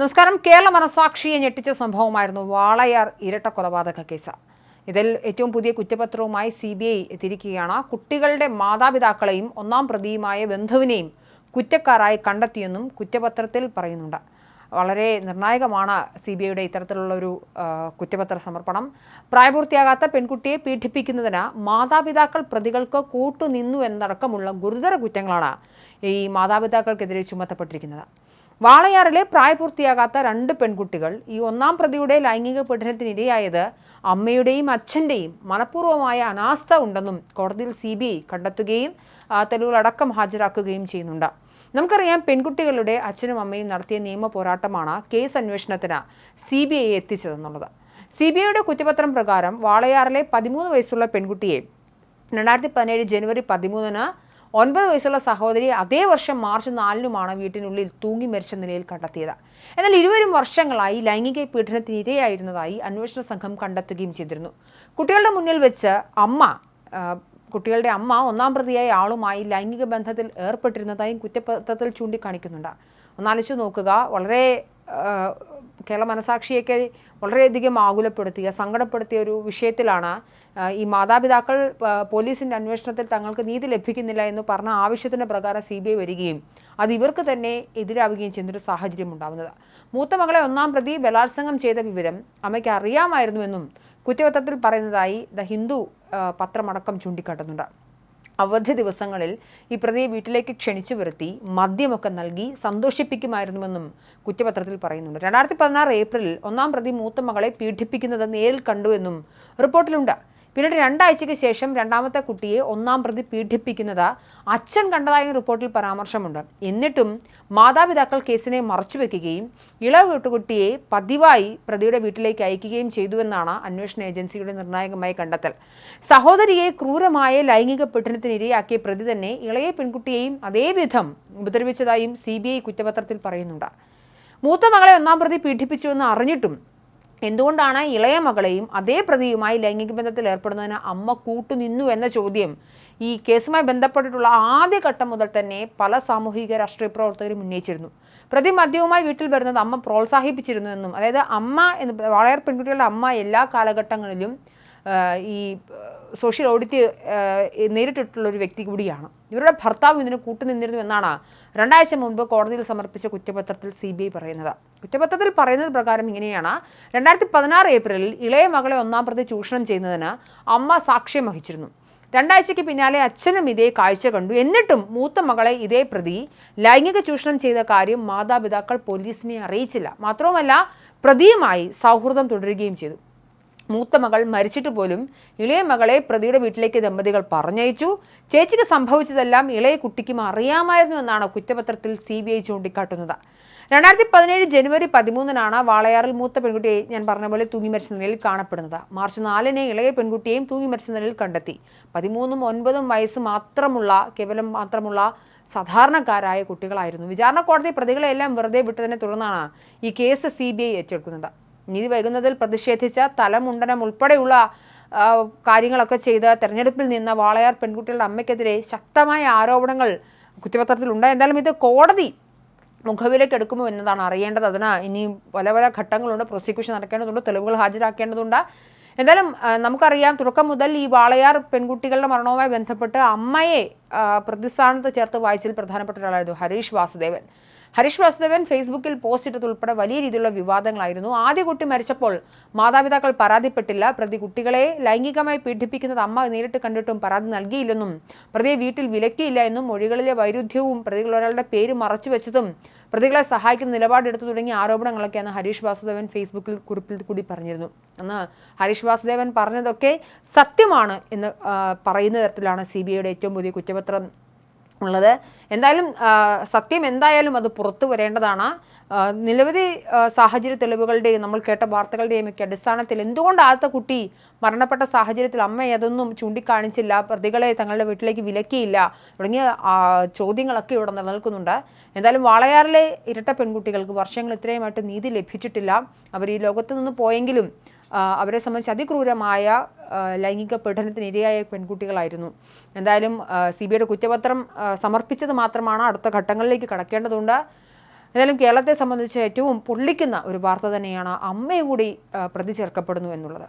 നമസ്കാരം. കേരള മനസാക്ഷിയെ ഞെട്ടിച്ച സംഭവമായിരുന്നു വാളയാർ ഇരട്ട കൊലപാതക കേസ്. ഇതിൽ ഏറ്റവും പുതിയ കുറ്റപത്രവുമായി സി ബി ഐ എത്തിയിരിക്കുകയാണ്. കുട്ടികളുടെ മാതാപിതാക്കളെയും ഒന്നാം പ്രതിയുമായ ബന്ധുവിനെയും കുറ്റക്കാരായി കണ്ടെത്തിയെന്നും കുറ്റപത്രത്തിൽ പറയുന്നുണ്ട്. വളരെ നിർണായകമാണ് സി ബി ഐയുടെ ഇത്തരത്തിലുള്ളൊരു കുറ്റപത്ര സമർപ്പണം. പ്രായപൂർത്തിയാകാത്ത പെൺകുട്ടിയെ പീഡിപ്പിക്കുന്നതിന് മാതാപിതാക്കൾ പ്രതികൾക്ക് കൂട്ടുനിന്നു എന്നടക്കമുള്ള ഗുരുതര കുറ്റങ്ങളാണ് ഈ മാതാപിതാക്കൾക്കെതിരെ ചുമത്തപ്പെട്ടിരിക്കുന്നത്. വാളയാറിലെ പ്രായപൂർത്തിയാകാത്ത രണ്ട് പെൺകുട്ടികൾ ഈ ഒന്നാം പ്രതിയുടെ ലൈംഗിക പീഡനത്തിനിരയായത് അമ്മയുടെയും അച്ഛന്റെയും മനഃപൂർവമായ അനാസ്ഥ ഉണ്ടെന്നും കോടതിയിൽ സി ബി ഐ കണ്ടെത്തുകയും തെളിവുകളടക്കം ഹാജരാക്കുകയും ചെയ്യുന്നുണ്ട്. നമുക്കറിയാം പെൺകുട്ടികളുടെ അച്ഛനും അമ്മയും നടത്തിയ നിയമ പോരാട്ടമാണ് കേസ് അന്വേഷണത്തിന് സി ബി ഐ എത്തിച്ചതെന്നുള്ളത്. സി ബി ഐയുടെ കുറ്റപത്രം പ്രകാരം വാളയാറിലെ പതിമൂന്ന് വയസ്സുള്ള പെൺകുട്ടിയെ രണ്ടായിരത്തി പതിനേഴ് ജനുവരി പതിമൂന്നിന് ഒൻപത് വയസ്സുള്ള സഹോദരി അതേ വർഷം മാർച്ച് നാലിനുമാണ് വീട്ടിനുള്ളിൽ തൂങ്ങി മരിച്ച നിലയിൽ കണ്ടെത്തിയത്. എന്നാൽ ഇരുവരും വർഷങ്ങളായി ലൈംഗിക പീഡനത്തിന് ഇരയായിരുന്നതായി അന്വേഷണ സംഘം കണ്ടെത്തുകയും ചെയ്തിരുന്നു. കുട്ടികളുടെ മുന്നിൽ വെച്ച് അമ്മ കുട്ടികളുടെ അമ്മ ഒന്നാം പ്രതിയായ ആളുമായി ലൈംഗിക ബന്ധത്തിൽ ഏർപ്പെട്ടിരുന്നതായും കുറ്റപത്രത്തിൽ ചൂണ്ടിക്കാണിക്കുന്നുണ്ട്. ഒന്നാലോചിച്ച് നോക്കുക വളരെ കേരള മനസാക്ഷിയൊക്കെ വളരെയധികം ആകുലപ്പെടുത്തിയ സങ്കടപ്പെടുത്തിയ ഒരു വിഷയത്തിലാണ് ഈ മാതാപിതാക്കൾ പോലീസിന്റെ അന്വേഷണത്തിൽ തങ്ങൾക്ക് നീതി ലഭിക്കുന്നില്ല എന്ന് പറഞ്ഞ ആവശ്യത്തിന്റെ പ്രകാരം സി ബി ഐ വരികയും അത് ഇവർക്ക് തന്നെ എതിരാവുകയും ചെയ്യുന്നൊരു സാഹചര്യം ഉണ്ടാവുന്നത്. മൂത്ത മകളെ ഒന്നാം പ്രതി ബലാത്സംഗം ചെയ്ത വിവരം അമ്മയ്ക്ക് അറിയാമായിരുന്നുവെന്നും കുറ്റപത്രത്തിൽ പറയുന്നതായി ദ ഹിന്ദു പത്രമടക്കം ചൂണ്ടിക്കാട്ടുന്നുണ്ട്. അവധി ദിവസങ്ങളിൽ ഈ പ്രതിയെ വീട്ടിലേക്ക് ക്ഷണിച്ചു വരുത്തി മദ്യമൊക്കെ നൽകി സന്തോഷിപ്പിക്കുമായിരുന്നുവെന്നും കുറ്റപത്രത്തിൽ പറയുന്നുണ്ട്. രണ്ടായിരത്തി പതിനാറ് ഏപ്രിലിൽ ഒന്നാം പ്രതി മൂത്ത മകളെ പീഡിപ്പിക്കുന്നത് നേരിൽ കണ്ടുവെന്നും റിപ്പോർട്ടിലുണ്ട്. പിന്നീട് രണ്ടാഴ്ചയ്ക്ക് ശേഷം രണ്ടാമത്തെ കുട്ടിയെ ഒന്നാം പ്രതി പീഡിപ്പിക്കുന്നത് അച്ഛൻ കണ്ടതായും റിപ്പോർട്ടിൽ പരാമർശമുണ്ട്. എന്നിട്ടും മാതാപിതാക്കൾ കേസിനെ മറച്ചുവെക്കുകയും ഇളവ് കുട്ടിയെ പതിവായി പ്രതിയുടെ വീട്ടിലേക്ക് അയക്കുകയും ചെയ്തുവെന്നാണ് അന്വേഷണ ഏജൻസിയുടെ നിർണായകമായ കണ്ടെത്തൽ. സഹോദരിയെ ക്രൂരമായ ലൈംഗിക പീഡനത്തിന് ഇരയാക്കിയ പ്രതി തന്നെ ഇളയ പെൺകുട്ടിയെയും അതേവിധം ഉപദ്രവിച്ചതായും സി ബി ഐ കുറ്റപത്രത്തിൽ പറയുന്നുണ്ട്. മൂത്ത മകളെ ഒന്നാം പ്രതി പീഡിപ്പിച്ചുവെന്ന് അറിഞ്ഞിട്ടും എന്തുകൊണ്ടാണ് ഇളയ മകളെയും അതേ പ്രതിയുമായി ലൈംഗിക ബന്ധത്തിൽ ഏർപ്പെടുന്നതിന് അമ്മ കൂട്ടുനിന്നു എന്ന ചോദ്യം ഈ കേസുമായി ബന്ധപ്പെട്ടിട്ടുള്ള ആദ്യഘട്ടം മുതൽ തന്നെ പല സാമൂഹിക രാഷ്ട്രീയ പ്രവർത്തകരും ഉന്നയിച്ചിരുന്നു. പ്രതി മദ്യവുമായി വീട്ടിൽ വരുന്നത് അമ്മ പ്രോത്സാഹിപ്പിച്ചിരുന്നു എന്നും അതായത് അമ്മ എന്ന് വളരെ പെൺകുട്ടികളുടെ അമ്മ എല്ലാ കാലഘട്ടങ്ങളിലും ഈ സോഷ്യൽ ഓഡിറ്റ് നേരിട്ടിട്ടുള്ള ഒരു വ്യക്തി കൂടിയാണ്. ഇവരുടെ ഭർത്താവ് ഇതിന് കൂട്ടുനിന്നിരുന്നു എന്നാണ് രണ്ടാഴ്ച മുമ്പ് കോടതിയിൽ സമർപ്പിച്ച കുറ്റപത്രത്തിൽ സി ബി ഐ പറയുന്നത്. കുറ്റപത്രത്തിൽ പറയുന്നത് പ്രകാരം ഇങ്ങനെയാണ്. രണ്ടായിരത്തി പതിനാറ് ഏപ്രിലിൽ ഇളയ മകളെ ഒന്നാം പ്രതി ചൂഷണം ചെയ്യുന്നതിന് അമ്മ സാക്ഷ്യം വഹിച്ചിരുന്നു. രണ്ടാഴ്ചയ്ക്ക് പിന്നാലെ അച്ഛനും ഇതേ കാഴ്ച കണ്ടു. എന്നിട്ടും മൂത്ത മകളെ ഇതേ പ്രതി ലൈംഗിക ചൂഷണം ചെയ്ത കാര്യം മാതാപിതാക്കൾ പോലീസിനെ അറിയിച്ചില്ല. മാത്രവുമല്ല പ്രതിയുമായി സൗഹൃദം തുടരുകയും ചെയ്തു. മൂത്ത മകൾ മരിച്ചിട്ട് പോലും ഇളയ മകളെ പ്രതിയുടെ വീട്ടിലേക്ക് ദമ്പതികൾ പറഞ്ഞയച്ചു. ചേച്ചിക്ക് സംഭവിച്ചതെല്ലാം ഇളയ കുട്ടിക്കും അറിയാമായിരുന്നു എന്നാണ് കുറ്റപത്രത്തിൽ സി ബി ഐ ചൂണ്ടിക്കാട്ടുന്നത്. രണ്ടായിരത്തി പതിനേഴ് ജനുവരി പതിമൂന്നിനാണ് വാളയാറിൽ മൂത്ത പെൺകുട്ടിയെ ഞാൻ പറഞ്ഞ പോലെ തൂങ്ങി മരിച്ച നിലയിൽ കാണപ്പെടുന്നത്. മാർച്ച് നാലിന് ഇളയ പെൺകുട്ടിയെയും തൂങ്ങി മരിച്ച നിലയിൽ കണ്ടെത്തി. പതിമൂന്നും ഒൻപതും വയസ്സ് മാത്രമുള്ള കേവലം മാത്രമുള്ള സാധാരണക്കാരായ കുട്ടികളായിരുന്നു. വിചാരണ കോടതി പ്രതികളെല്ലാം വെറുതെ വിട്ടതിനെ തുടർന്നാണ് ഈ കേസ് സി ഏറ്റെടുക്കുന്നത്. നീതി വൈകുന്നതിൽ പ്രതിഷേധിച്ച തലമുണ്ടനം ഉൾപ്പെടെയുള്ള കാര്യങ്ങളൊക്കെ ചെയ്ത് തെരഞ്ഞെടുപ്പിൽ നിന്ന വാളയാർ പെൺകുട്ടികളുടെ അമ്മയ്ക്കെതിരെ ശക്തമായ ആരോപണങ്ങൾ കുറ്റപത്രത്തിൽ ഉണ്ട്. എന്തായാലും ഇത് കോടതി മുഖവിലേക്ക് എടുക്കുമോ എന്നതാണ് അറിയേണ്ടത്. അതിന് ഇനി പല പല ഘട്ടങ്ങളുണ്ട്. പ്രോസിക്യൂഷൻ നടക്കേണ്ടതുണ്ട്. തെളിവുകൾ ഹാജരാക്കേണ്ടതുണ്ട്. എന്തായാലും നമുക്കറിയാം തുടക്കം മുതൽ ഈ വാളയാർ പെൺകുട്ടികളുടെ മരണവുമായി ബന്ധപ്പെട്ട് അമ്മയെ പ്രതിസ്ഥാനത്ത് ചേർത്ത് വായിച്ചതിൽ പ്രധാനപ്പെട്ട ഒരാളായിരുന്നു ഹരീഷ് വാസുദേവൻ. ഹരീഷ് വാസുദേവൻ ഫേസ്ബുക്കിൽ പോസ്റ്റ് ഇട്ടതുൾപ്പെടെ വലിയ രീതിയിലുള്ള വിവാദങ്ങളായിരുന്നു. ആദ്യ കുട്ടി മരിച്ചപ്പോൾ മാതാപിതാക്കൾ പരാതിപ്പെട്ടില്ല. പ്രതി കുട്ടികളെ ലൈംഗികമായി പീഡിപ്പിക്കുന്നത് അമ്മ നേരിട്ട് കണ്ടിട്ടും പരാതി നൽകിയില്ലെന്നും പ്രതിയെ വീട്ടിൽ വിലക്കിയില്ല എന്നും മൊഴികളിലെ വൈരുദ്ധ്യവും പ്രതികൾ ഒരാളുടെ പേര് മറച്ചുവെച്ചതും പ്രതികളെ സഹായിക്കുന്ന നിലപാടെടുത്തു തുടങ്ങിയ ആരോപണങ്ങളൊക്കെയാണ് ഹരീഷ് വാസുദേവൻ ഫേസ്ബുക്കിൽ കുറിപ്പിൽ കൂടി പറഞ്ഞിരുന്നു. അന്ന് ഹരീഷ് വാസുദേവൻ പറഞ്ഞതൊക്കെ സത്യമാണ് എന്ന് പറയുന്ന തരത്തിലാണ് സി ഏറ്റവും പുതിയ കുറ്റപത്രം ഉള്ളത്. എന്തായാലും സത്യം എന്തായാലും അത് പുറത്തു വരേണ്ടതാണ്. നിരവധി സാഹചര്യ തെളിവുകളുടെയും നമ്മൾ കേട്ട വാർത്തകളുടെയും ഒക്കെ അടിസ്ഥാനത്തിൽ എന്തുകൊണ്ട് ആദ്യത്തെ കുട്ടി മരണപ്പെട്ട സാഹചര്യത്തിൽ അമ്മ അതൊന്നും ചൂണ്ടിക്കാണിച്ചില്ല പ്രതികളെ തങ്ങളുടെ വീട്ടിലേക്ക് വിലക്കിയില്ല തുടങ്ങിയ ചോദ്യങ്ങളൊക്കെ ഇവിടെ നിലനിൽക്കുന്നുണ്ട്. എന്തായാലും വാളയാറിലെ ഇരട്ട പെൺകുട്ടികൾക്ക് വർഷങ്ങൾ ഇത്രയുമായിട്ട് നീതി ലഭിച്ചിട്ടില്ല. അവർ ഈ ലോകത്ത് നിന്ന് പോയെങ്കിലും അവരെ സംബന്ധിച്ച് അതിക്രൂരമായ ലൈംഗിക പീഡനത്തിനിരയായ പെൺകുട്ടികളായിരുന്നു. എന്തായാലും സി ബി ഐയുടെ കുറ്റപത്രം സമർപ്പിച്ചത് മാത്രമാണ് അടുത്ത ഘട്ടങ്ങളിലേക്ക് കടക്കേണ്ടതുണ്ട്. എന്തായാലും കേരളത്തെ സംബന്ധിച്ച് ഏറ്റവും പൊള്ളിക്കുന്ന ഒരു വാർത്ത തന്നെയാണ് അമ്മയും കൂടി പ്രതി ചേർക്കപ്പെടുന്നു എന്നുള്ളത്.